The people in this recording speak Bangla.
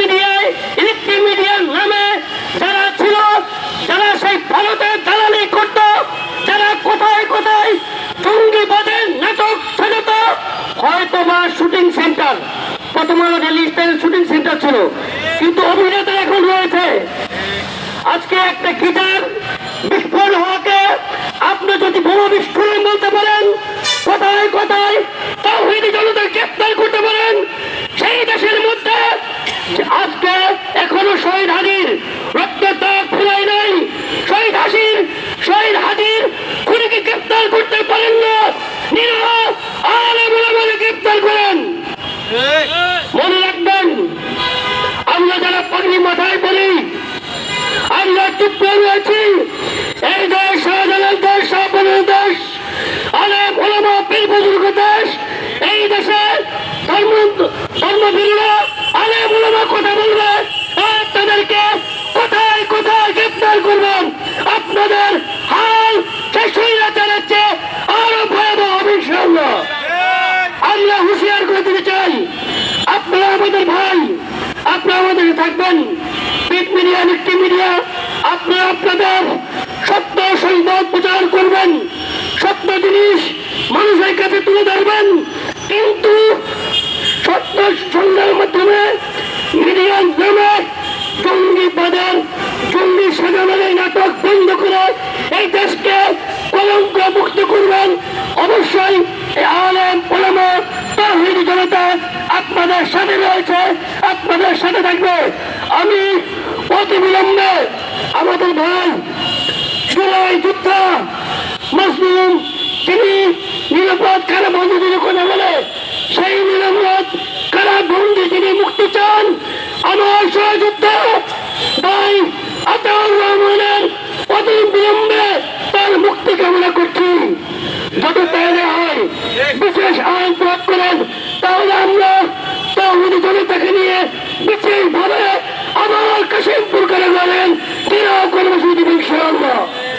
মিডিয়ায়, ইলেকট্রিক মিডিয়ার নামে যারা ছিল, যারা সেই ভারতের দালালি করত, যারা কোথায় কোথায় জঙ্গিবাদের নাটক সাজাত, হয়তো বা শুটিং সেন্টার, প্রথম আলো ডেলি সেন্টার ছিল। কিন্তু অভিনেতা এখন রয়েছে। আজকে একটা গিটার বিস্ফোরণ হওয়াকে আপনি যদি বড় বিস্ফোরণ বলতে পারেন, কোথায় কোথায় তাওহিদি জনতা গ্রেপ্তার করতে পারেন, সেই দেশের মধ্যে আজকে এখনও শহীদ হাজির, রক্তের দাগ ফেরাই নাই। শহীদ হাসির, শহীদ হাজির খুনিকে গ্রেপ্তার করতে পারেন না? নিরহ আলে করেন। মনে রাখবেন, আমরা যারা পাগড়ি মাথায় বলি আমরা চুপ রয়েছি। এই দেশ শাহজালাল দেশ, শাহবানের দেশ ওলামা পীর বুজুর্গ দেশ, এই দেশে ধর্ম ওলামা কথা বলবে, আর তাদেরকে কোথায় কোথায় গ্রেপ্তার করবেন? আপনাদের হাল সেই স্বৈরাচারের চেয়ে আরও ভয়াবহ হবে আমরা হুঁশিয়ার করে দিতে চাই, আপনারা আমাদের ভাই, আপনারা আমাদের থাকবেন। পিট মিডিয়া ইলেকট্রিক মিডিয়া আপনারা আপনাদের সত্য সংবাদ প্রচার করবেন। সত্য জিনিস মানুষের কাছে তুলে ধরবেন। বাজার জঙ্গি সাজানোর এই নাটক বন্ধ করে এই দেশকে কলঙ্ক মুক্ত করবেন। অবশ্যই জনতা আপনাদের সাথে রয়েছে, আপনাদের সাথে থাকবে। আমি অতি বিলম্বে আমাদের ভাই জুলাই যোদ্ধা মুসলিম তিনি নিরাপদ কারা বন্ধু যদি কথা বলে, সেই নিরাপদ কারা বন্ধু তিনি মুক্তি চান, আমার সহযোদ্ধা তাই আতাউর রহমানের অতি বিলম্বে তার মুক্তি কামনা করছি। যদি তাহলে হয়, বিশেষ আইন প্রয়োগ করেন, তাহলে আমরা তাহলে জনতাকে নিয়ে